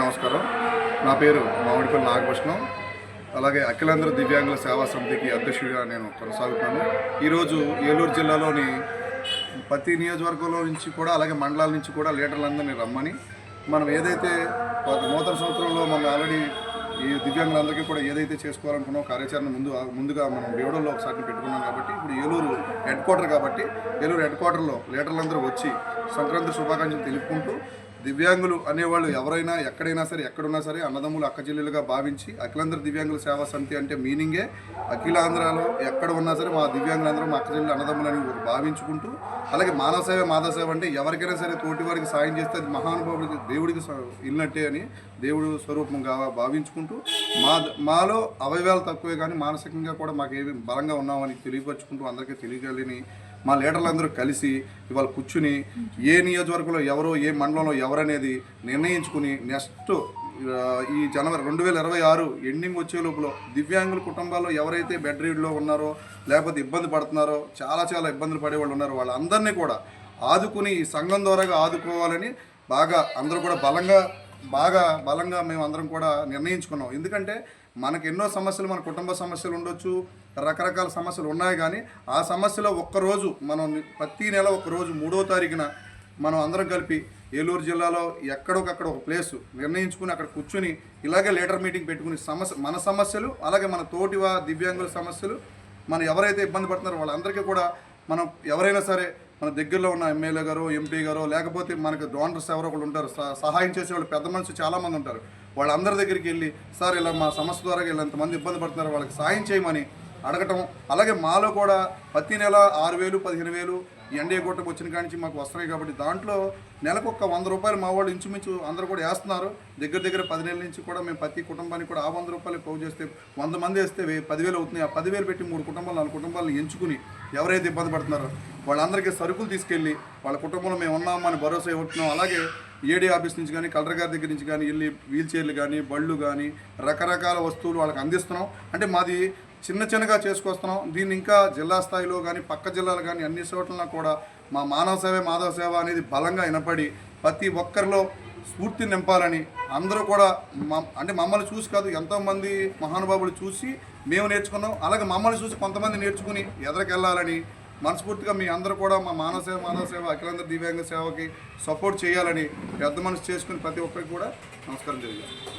నమస్కారం. నా పేరు మామిడిపల్లి నాగభూషణం. అలాగే అఖిలాంధ్ర దివ్యాంగుల సేవా సమితికి అధ్యక్షుడిగా నేను కొనసాగుతాను ఈరోజు ఏలూరు జిల్లాలోని ప్రతి నియోజకవర్గంలో నుంచి కూడా అలాగే మండలాల నుంచి కూడా లీడర్లందరినీ రమ్మని మనం ఏదైతే నూతన సంవత్సరంలో మనం ఆల్రెడీ ఈ దివ్యాంగులందరికీ కూడా ఏదైతే చేసుకోవాలనుకున్నాం కార్యాచరణ ముందు ముందుగా మనం బేవడంలో ఒకసారి పెట్టుకున్నాం కాబట్టి ఇప్పుడు ఏలూరు హెడ్ క్వార్టర్ కాబట్టి ఏలూరు హెడ్ క్వార్టర్లో లీడర్లందరూ వచ్చి సంక్రాంతి శుభాకాంక్షలు తెలుపుకుంటూ దివ్యాంగులు అనేవాళ్ళు ఎవరైనా ఎక్కడైనా సరే ఎక్కడున్నా సరే అన్నదమ్ములు అక్కచెల్లెలుగా భావించి అఖిలాంధ్ర దివ్యాంగుల సేవా సమితి అంటే మీనింగే అఖిలాంధ్రలో ఎక్కడ ఉన్నా సరే మా దివ్యాంగులందరూ మా అక్కచెల్లెలు అన్నదమ్ములు అని భావించుకుంటూ అలాగే మానవ సేవ మాధవ సేవ అంటే ఎవరికైనా సరే తోటి వారికి సాయం చేస్తే అది మహానుభావుడికి దేవుడికి ఇల్లినట్టే అని దేవుడు స్వరూపంగా భావించుకుంటూ మా మాలో అవయవాలు తక్కువే కానీ మానసికంగా కూడా మాకు ఏమి బలంగా ఉన్నామని తెలియపరుచుకుంటూ అందరికీ తెలియగలని మా లీడర్లందరూ కలిసి ఇవాళ కూర్చుని ఏ నియోజకవర్గంలో ఎవరో ఏ మండలంలో ఎవరనేది నిర్ణయించుకుని నెక్స్ట్ ఈ జనవరి రెండు వేల ఇరవై ఆరు ఎండింగ్ వచ్చే లోపల దివ్యాంగుల కుటుంబాల్లో ఎవరైతే బెడ్ రీడ్లో ఉన్నారో లేకపోతే ఇబ్బంది పడుతున్నారో చాలా చాలా ఇబ్బందులు పడే వాళ్ళు ఉన్నారో వాళ్ళందరినీ కూడా ఆదుకుని ఈ సంఘం ద్వారా ఆదుకోవాలని బాగా అందరూ కూడా బలంగా బాగా బలంగా మేము అందరం కూడా నిర్ణయించుకున్నాం. ఎందుకంటే మనకు ఎన్నో సమస్యలు మన కుటుంబ సమస్యలు ఉండొచ్చు రకరకాల సమస్యలు ఉన్నాయి కానీ ఆ సమస్యలో ఒక్కరోజు మనం ప్రతి నెల ఒక రోజు మూడో తారీఖున మనం అందరం కలిపి ఏలూరు జిల్లాలో ఎక్కడొకక్కడ ఒక ప్లేస్ నిర్ణయించుకుని అక్కడ కూర్చుని ఇలాగే లీడర్ మీటింగ్ పెట్టుకుని సమస్య మన సమస్యలు అలాగే మన తోటివా దివ్యాంగుల సమస్యలు మనం ఎవరైతే ఇబ్బంది పడుతున్నారో వాళ్ళందరికీ కూడా మనం ఎవరైనా సరే మన దగ్గరలో ఉన్న ఎమ్మెల్యే గారు ఎంపీ గారు లేకపోతే మనకు డోనర్స్ ఎవరో ఒకళ్ళు ఉంటారు. సహాయం చేసే వాళ్ళు పెద్ద మనుషులు చాలామంది ఉంటారు. వాళ్ళందరి దగ్గరికి వెళ్ళి సార్ ఇలా మా సమస్య ద్వారా ఇలా ఎంతమంది ఇబ్బంది పడుతున్నారు వాళ్ళకి సాయం చేయమని అడగటం. అలాగే మాలో కూడా ప్రతి నెల ఆరు వేలు పదిహేను వేలు ఎన్డీఏ గొట్టం వచ్చిన కానించి మాకు వస్తున్నాయి కాబట్టి దాంట్లో నెలకు ఒక వంద రూపాయలు మా వాళ్ళు ఇంచుమించు అందరూ కూడా వేస్తున్నారు. దగ్గర దగ్గర పది నెలల నుంచి కూడా మేము ప్రతి కుటుంబానికి కూడా ఆ వంద రూపాయలు పోగు చేస్తే వంద మంది వేస్తే పదివేలు అవుతున్నాయి. ఆ పదివేలు పెట్టి మూడు కుటుంబాలు నాలుగు కుటుంబాలను ఎంచుకుని ఎవరైతే ఇబ్బంది పడుతున్నారో వాళ్ళందరికీ సరుకులు తీసుకెళ్ళి వాళ్ళ కుటుంబంలో మేము ఉన్నామని భరోసా ఇవ్వట్టున్నాం అలాగే ఏడీ ఆఫీస్ నుంచి కానీ కలెక్టర్ గారి దగ్గర నుంచి కానీ వెళ్ళి వీల్ చైర్లు కానీ బళ్ళు కానీ రకరకాల వస్తువులు వాళ్ళకి అందిస్తున్నాం. అంటే మాది చిన్న చిన్నగా చేసుకొస్తున్నాం. దీన్ని ఇంకా జిల్లా స్థాయిలో కానీ పక్క జిల్లాలు కానీ అన్ని చోట్ల కూడా మా మానవ సేవ మాధవ సేవ అనేది బలంగా వినపడి ప్రతి ఒక్కరిలో స్ఫూర్తి నింపాలని అందరూ కూడా అంటే మమ్మల్ని చూసి కాదు ఎంతోమంది మహానుభావులు చూసి మేము నేర్చుకున్నాం. అలాగే మమ్మల్ని చూసి కొంతమంది నేర్చుకుని ఎదరికెళ్ళాలని మనస్ఫూర్తిగా మీ అందరూ కూడా మా మానవ సేవ మానవ సేవ అఖిలాంధ్ర దివ్యాంగ సేవకి సపోర్ట్ చేయాలని పెద్ద మనసు చేసుకుని ప్రతి ఒక్కరికి కూడా నమస్కారం తెలియజేస్తాను